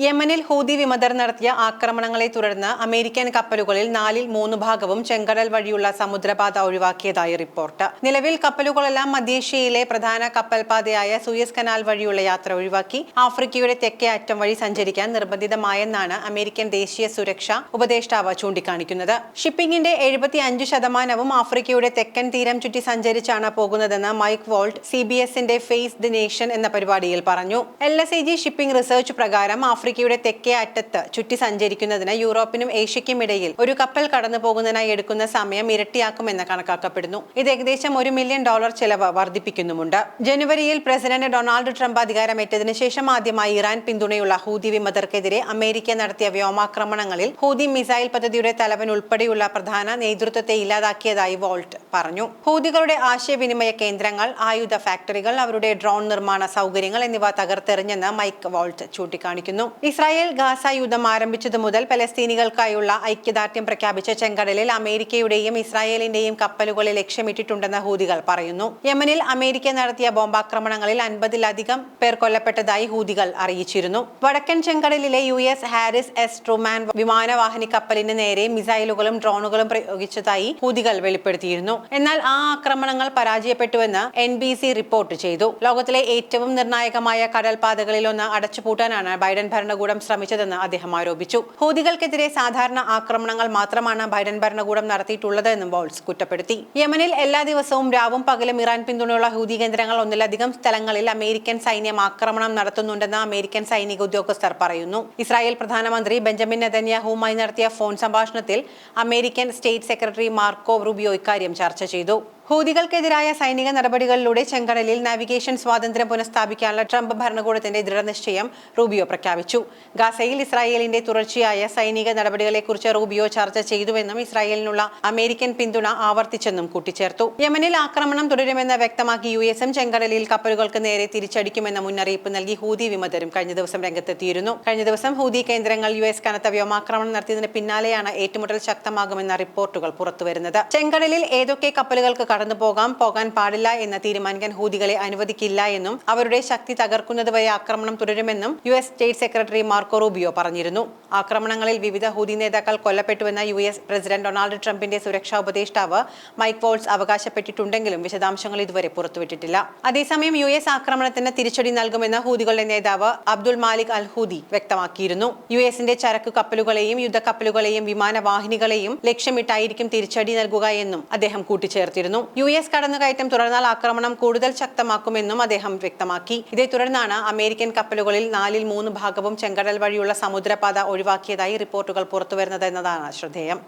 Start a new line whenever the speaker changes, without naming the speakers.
യമനിൽ ഹൂതി വിമതർ നടത്തിയ ആക്രമണങ്ങളെ തുടർന്ന് അമേരിക്കൻ കപ്പലുകളിൽ നാലിൽ മൂന്ന് ഭാഗവും ചെങ്കടൽ വഴിയുള്ള സമുദ്രപാത ഒഴിവാക്കിയതായി റിപ്പോർട്ട്. നിലവിൽ കപ്പലുകളെല്ലാം മധ്യേഷ്യയിലെ പ്രധാന കപ്പൽപാതയായ സൂയസ് കനാൽ വഴിയുള്ള യാത്ര ഒഴിവാക്കി ആഫ്രിക്കയുടെ തെക്കേ അറ്റം വഴി സഞ്ചരിക്കാൻ നിർബന്ധിതമായെന്നാണ് അമേരിക്കൻ ദേശീയ സുരക്ഷാ ഉപദേഷ്ടാവ് ചൂണ്ടിക്കാണിക്കുന്നത്. ഷിപ്പിംഗിന്റെ എഴുപത്തി അഞ്ച് ശതമാനവും ആഫ്രിക്കയുടെ തെക്കൻ തീരം ചുറ്റി സഞ്ചരിച്ചാണ് പോകുന്നതെന്ന് മൈക്ക് വോൾട്ട് സി ബി എസിന്റെ ഫേസ് ദി നേഷൻ എന്ന പരിപാടിയിൽ പറഞ്ഞു. L S E G shipping research പ്രകാരം ആഫ്രിക്കയുടെ തെക്കേ അറ്റത്ത് ചുറ്റി സഞ്ചരിക്കുന്നതിന് യൂറോപ്പിനും ഏഷ്യയ്ക്കും ഇടയിൽ ഒരു കപ്പൽ കടന്നു പോകുന്നതിനായി എടുക്കുന്ന സമയം ഇരട്ടിയാക്കുമെന്ന് കണക്കാക്കപ്പെടുന്നു. ഇത് ഏകദേശം ഒരു മില്യൺ ഡോളർ ചെലവ് വർദ്ധിപ്പിക്കുന്നുമുണ്ട്. ജനുവരിയിൽ പ്രസിഡന്റ് ഡൊണാൾഡ് ട്രംപ് അധികാരമേറ്റതിനു ശേഷം ആദ്യമായി ഇറാൻ പിന്തുണയുള്ള ഹൂതി വിമതർക്കെതിരെ അമേരിക്ക നടത്തിയ വ്യോമാക്രമണങ്ങളിൽ ഹൂതി മിസൈൽ പദ്ധതിയുടെ തലവൻ ഉൾപ്പെടെയുള്ള പ്രധാന നേതൃത്വത്തെ ഇല്ലാതാക്കിയതായി വോൾട്ട് പറഞ്ഞു. ഹൂതികളുടെ ആശയവിനിമയ കേന്ദ്രങ്ങൾ ആയുധ ഫാക്ടറികൾ അവരുടെ ഡ്രോൺ നിർമ്മാണ സൗകര്യങ്ങൾ എന്നിവ തകർത്തെറിഞ്ഞെന്ന് മൈക്ക് വോൾട്ട് ചൂണ്ടിക്കാണിക്കുന്നു. ഇസ്രായേൽ ഗാസ യുദ്ധം ആരംഭിച്ചതു മുതൽ പലസ്തീനികൾക്കായുള്ള ഐക്യദാർഢ്യം പ്രഖ്യാപിച്ച ചെങ്കടലിൽ അമേരിക്കയുടെയും ഇസ്രായേലിന്റെയും കപ്പലുകളെ ലക്ഷ്യമിട്ടിട്ടുണ്ടെന്ന് ഹൂതികൾ പറയുന്നു. യമനിൽ അമേരിക്ക നടത്തിയ ബോംബാക്രമണങ്ങളിൽ അൻപതിലധികം പേർ കൊല്ലപ്പെട്ടതായി ഹൂതികൾ അറിയിച്ചിരുന്നു. വടക്കൻ ചെങ്കടലിലെ U S Harris S Truman വിമാനവാഹിനി കപ്പലിന് നേരെ മിസൈലുകളും ഡ്രോണുകളും പ്രയോഗിച്ചതായി ഹൂതികൾ വെളിപ്പെടുത്തിയിരുന്നു. എന്നാൽ ആ ആക്രമണങ്ങൾ പരാജയപ്പെട്ടുവെന്ന് എൻ ബി സി റിപ്പോർട്ട് ചെയ്തു. ലോകത്തിലെ ഏറ്റവും നിർണായകമായ കടൽപാതകളിലൊന്ന് അടച്ചുപൂട്ടാനാണ് ബൈഡൻ ഭരണകൂടം ശ്രമിച്ചതെന്ന് അദ്ദേഹം ആരോപിച്ചു. ഹൂതികൾക്കെതിരെ സാധാരണ ആക്രമണങ്ങൾ മാത്രമാണ് ബൈഡൻ ഭരണകൂടം നടത്തിയിട്ടുള്ളതെന്നും വോൾസ് കുറ്റപ്പെടുത്തി. യമനിൽ എല്ലാ ദിവസവും രാവും പകലും ഇറാൻ പിന്തുണയുള്ള ഹൂതി കേന്ദ്രങ്ങൾ ഒന്നിലധികം സ്ഥലങ്ങളിൽ അമേരിക്കൻ സൈന്യം ആക്രമണം നടത്തുന്നുണ്ടെന്ന് അമേരിക്കൻ സൈനിക ഉദ്യോഗസ്ഥർ പറയുന്നു. ഇസ്രായേൽ പ്രധാനമന്ത്രി ബെഞ്ചമിൻ നെതന്യാഹുവുമായി നടത്തിയ ഫോൺ സംഭാഷണത്തിൽ American state secretary Marco Rubio ഇക്കാര്യം ചർച്ച ചെയ്തു ഹൂതികൾക്കെതിരായ സൈനിക നടപടികളിലൂടെ ചെങ്കടലിൽ നാവിഗേഷൻ സ്വാതന്ത്ര്യം പുനഃസ്ഥാപിക്കാനുള്ള ട്രംപ് ഭരണകൂടത്തിന്റെ ദൃഢനിശ്ചയം റൂബിയോ പ്രഖ്യാപിച്ചു. ഗാസയിൽ ഇസ്രായേലിന്റെ തുടർച്ചയായ സൈനിക നടപടികളെക്കുറിച്ച് റൂബിയോ ചർച്ച ചെയ്തുവെന്നും ഇസ്രായേലിനുള്ള അമേരിക്കൻ പിന്തുണ ആവർത്തിച്ചെന്നും കൂട്ടിച്ചേർത്തു. യമനിൽ ആക്രമണം തുടരുമെന്ന് വ്യക്തമാക്കി യു എസും ചെങ്കടലിൽ കപ്പലുകൾക്ക് നേരെ തിരിച്ചടിക്കുമെന്ന മുന്നറിയിപ്പ് നൽകി ഹൂതി വിമതരും കഴിഞ്ഞ ദിവസം രംഗത്തെത്തിയിരുന്നു. കഴിഞ്ഞ ദിവസം ഹൂതി കേന്ദ്രങ്ങൾ യു എസ് കനത്ത വ്യോമാക്രമണം നടത്തിയതിന് പിന്നാലെയാണ് ഏറ്റുമുട്ടൽ ശക്തമാകുമെന്ന റിപ്പോർട്ടുകൾ പുറത്തുവരുന്നത്. ചെങ്കടലിൽ ഏതൊക്കെ കപ്പലുകൾക്ക് കടന്നു പോകാം പോകാൻ പാടില്ല എന്ന് തീരുമാനിക്കാൻ ഹൂതികളെ അനുവദിക്കില്ല എന്നും അവരുടെ ശക്തി തകർക്കുന്നതുവരെ ആക്രമണം തുടരുമെന്നും U S state secretary Marco Rubio പറഞ്ഞിരുന്നു. ആക്രമണങ്ങളിൽ വിവിധ ഹൂതി നേതാക്കൾ കൊല്ലപ്പെട്ടുവെന്ന യു എസ് പ്രസിഡന്റ് ഡൊണാൾഡ് ട്രംപിന്റെ സുരക്ഷാ ഉപദേഷ്ടാവ് മൈക്ക് വോൾസ് അവകാശപ്പെട്ടിട്ടുണ്ടെങ്കിലും വിശദാംശങ്ങൾ ഇതുവരെ പുറത്തുവിട്ടിട്ടില്ല. അതേസമയം യു എസ് ആക്രമണത്തിന് തിരിച്ചടി നൽകുമെന്ന് ഹൂതികളുടെ നേതാവ് അബ്ദുൾ മാലിക് അൽ ഹൂദി വ്യക്തമാക്കിയിരുന്നു. യു എസിന്റെ ചരക്ക് കപ്പലുകളെയും യുദ്ധക്കപ്പലുകളെയും വിമാനവാഹിനികളെയും ലക്ഷ്യമിട്ടായിരിക്കും തിരിച്ചടി നൽകുക എന്നും അദ്ദേഹം കൂട്ടിച്ചേർത്തിരുന്നു. യു എസ് കടന്നുകയറ്റം തുടർന്നാൽ ആക്രമണം കൂടുതൽ ശക്തമാക്കുമെന്നും അദ്ദേഹം വ്യക്തമാക്കി. ഇതേ തുടർന്നാണ് അമേരിക്കൻ കപ്പലുകളിൽ നാലിൽ മൂന്ന് ഭാഗവും ചെങ്കടൽ വഴിയുള്ള സമുദ്രപാത ഒഴിവാക്കിയതായി റിപ്പോർട്ടുകൾ പുറത്തുവരുന്നത് എന്നതാണ് ശ്രദ്ധേയം.